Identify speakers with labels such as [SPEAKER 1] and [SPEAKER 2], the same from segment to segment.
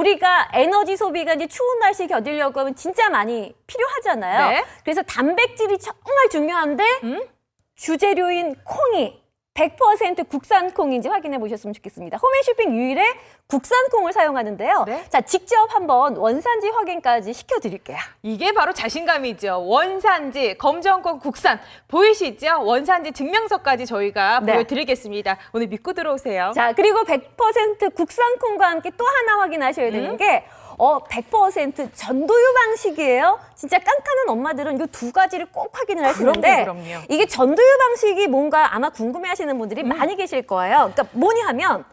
[SPEAKER 1] 우리가 에너지 소비가 이제 추운 날씨 견디려고 하면 진짜 많이 필요하잖아요.
[SPEAKER 2] 네.
[SPEAKER 1] 그래서 단백질이 정말 중요한데
[SPEAKER 2] 음?
[SPEAKER 1] 주재료인 콩이 100% 국산 콩인지 확인해 보셨으면 좋겠습니다. 홈앤쇼핑 유일의 국산 콩을 사용하는데요.
[SPEAKER 2] 네.
[SPEAKER 1] 자, 직접 한번 원산지 확인까지 시켜드릴게요.
[SPEAKER 2] 이게 바로 자신감이죠. 원산지, 검정콩 국산. 보이시죠? 원산지 증명서까지 저희가
[SPEAKER 1] 네.
[SPEAKER 2] 보여드리겠습니다. 오늘 믿고 들어오세요.
[SPEAKER 1] 자, 그리고 100% 국산 콩과 함께 또 하나 확인하셔야 되는
[SPEAKER 2] 음?
[SPEAKER 1] 게, 어, 100% 전도유 방식이에요. 진짜 깐깐한 엄마들은 이 두 가지를 꼭 확인을 하시는데,
[SPEAKER 2] 그럼요, 그럼요.
[SPEAKER 1] 이게 전도유 방식이 뭔가 아마 궁금해 하시는 분들이
[SPEAKER 2] 음.
[SPEAKER 1] 많이 계실 거예요. 그러니까 뭐냐 하면,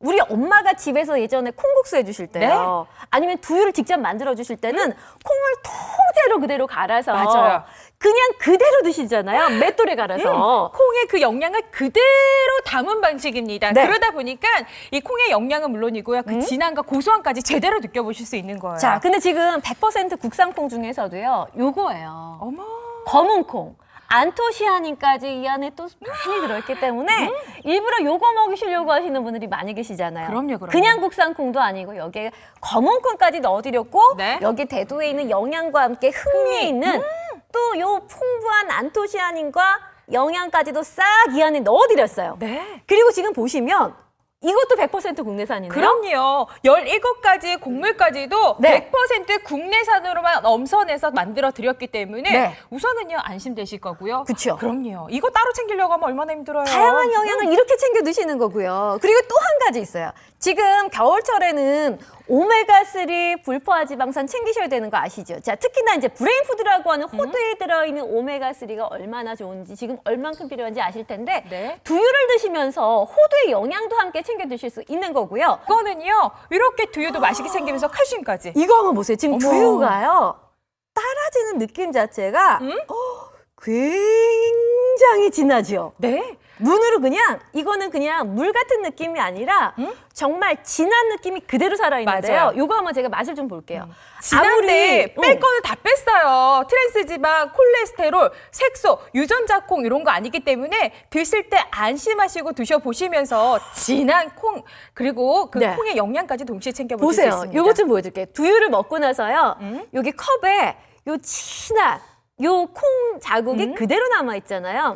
[SPEAKER 1] 우리 엄마가 집에서 예전에 콩국수 해주실 때요.
[SPEAKER 2] 네.
[SPEAKER 1] 아니면 두유를 직접 만들어 주실 때는 콩을 통째로 그대로 갈아서
[SPEAKER 2] 맞아요.
[SPEAKER 1] 그냥 그대로 드시잖아요. 맷돌에 갈아서.
[SPEAKER 2] 콩의 그 영양을 그대로 담은 방식입니다.
[SPEAKER 1] 네.
[SPEAKER 2] 그러다 보니까 이 콩의 영양은 물론이고요. 그 진함과 고소함까지 제대로 느껴보실 수 있는 거예요.
[SPEAKER 1] 자, 근데 지금 100% 국산콩 중에서도요, 요거예요.
[SPEAKER 2] 어머.
[SPEAKER 1] 검은 콩. 안토시아닌까지 이 안에 또 많이 들어있기 때문에 일부러 요거 먹이시려고 하시는 분들이 많이 계시잖아요.
[SPEAKER 2] 그럼요, 그럼요.
[SPEAKER 1] 그냥 국산 콩도 아니고 여기에 검은 콩까지 넣어드렸고
[SPEAKER 2] 네.
[SPEAKER 1] 여기 대도에 있는 영양과 함께 흥미에
[SPEAKER 2] 흥미.
[SPEAKER 1] 있는 또 요 풍부한 안토시아닌과 영양까지도 싹 이 안에 넣어드렸어요.
[SPEAKER 2] 네.
[SPEAKER 1] 그리고 지금 보시면 이것도 100% 국내산이네요.
[SPEAKER 2] 그럼요. 17가지 곡물까지도
[SPEAKER 1] 네.
[SPEAKER 2] 100% 국내산으로만 엄선해서 만들어 드렸기 때문에
[SPEAKER 1] 네.
[SPEAKER 2] 우선은요 안심되실 거고요.
[SPEAKER 1] 그쵸.
[SPEAKER 2] 그럼요. 이거 따로 챙기려고 하면 얼마나 힘들어요.
[SPEAKER 1] 다양한 영양을 이렇게 챙겨 드시는 거고요. 그리고 또 한 가지 있어요. 지금 겨울철에는 오메가3 불포화 지방산 챙기셔야 되는 거 아시죠? 자, 특히나 이제 브레인푸드라고 하는 호두에 들어있는 오메가3가 얼마나 좋은지 지금 얼만큼 필요한지 아실 텐데
[SPEAKER 2] 네.
[SPEAKER 1] 두유를 드시면서 호두의 영양도 함께 챙겨 드실 수 있는 거고요.
[SPEAKER 2] 이거는요 이렇게 두유도 맛있게 챙기면서 칼슘까지.
[SPEAKER 1] 이거 한번 보세요. 지금
[SPEAKER 2] 어머.
[SPEAKER 1] 두유가요. 따라지는 느낌 자체가
[SPEAKER 2] 음?
[SPEAKER 1] 어, 굉장히 진하죠.
[SPEAKER 2] 네.
[SPEAKER 1] 눈으로 그냥 이거는 그냥 물 같은 느낌이 아니라
[SPEAKER 2] 음?
[SPEAKER 1] 정말 진한 느낌이 그대로 살아있는데요.
[SPEAKER 2] 맞아요.
[SPEAKER 1] 요거 한번 제가 맛을 좀 볼게요.
[SPEAKER 2] 진한데 뺄
[SPEAKER 1] 응.
[SPEAKER 2] 거는 다 뺐어요. 트랜스 지방, 콜레스테롤, 색소, 유전자 콩 이런 거 아니기 때문에 드실 때 안심하시고 드셔보시면서 진한 콩 그리고 그
[SPEAKER 1] 네.
[SPEAKER 2] 콩의 영양까지 동시에 챙겨보실 수
[SPEAKER 1] 보세요.
[SPEAKER 2] 있습니다.
[SPEAKER 1] 요것 좀 보여드릴게요. 두유를 먹고 나서요.
[SPEAKER 2] 음?
[SPEAKER 1] 여기 컵에 요 진한 요 콩 자국이 그대로 남아 있잖아요.